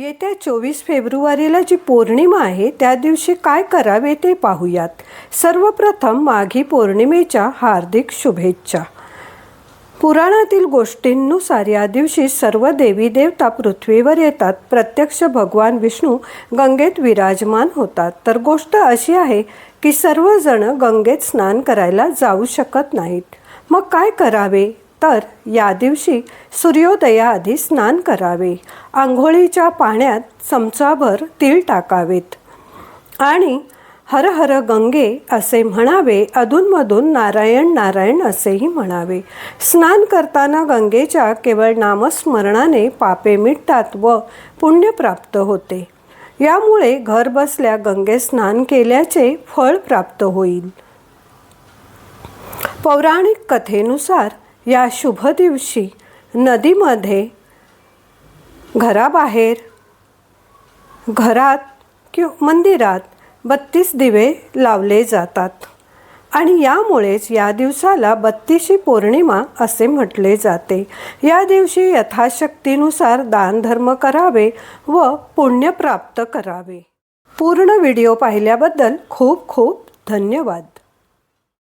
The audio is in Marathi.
येत्या चोवीस फेब्रुवारीला जी पौर्णिमा आहे त्या दिवशी काय करावे ते पाहूयात. सर्वप्रथम माघी पौर्णिमेच्या हार्दिक शुभेच्छा. पुराणातील गोष्टींनुसार या दिवशी सर्व देवी देवता पृथ्वीवर येतात. प्रत्यक्ष भगवान विष्णू गंगेत विराजमान होतात. तर गोष्ट अशी आहे की सर्वजण गंगेत स्नान करायला जाऊ शकत नाहीत. मग काय करावे? तर या दिवशी सूर्योदयाआधी स्नान करावे. आंघोळीच्या पाण्यात चमचाभर तीळ टाकावेत. आणि हर हर गंगे असे म्हणावे अधूनमधून नारायण नारायण असेही म्हणावे. स्नान करताना गंगेच्या केवळ नामस्मरणाने पापे मिटतात व पुण्य प्राप्त होते. यामुळे घर बसल्या गंगे स्नान केल्याचे फळ प्राप्त होईल. पौराणिक कथेनुसार या शुभ दिवशी नदीमध्ये घराबाहेर घरात किंवा मंदिरात बत्तीस दिवे लावले जातात. आणि यामुळेच या दिवसाला बत्तीशी पौर्णिमा असे म्हटले जाते. या दिवशी यथाशक्तीनुसार दानधर्म करावे व पुण्य प्राप्त करावे. पूर्ण व्हिडिओ पाहिल्याबद्दल खूप खूप धन्यवाद.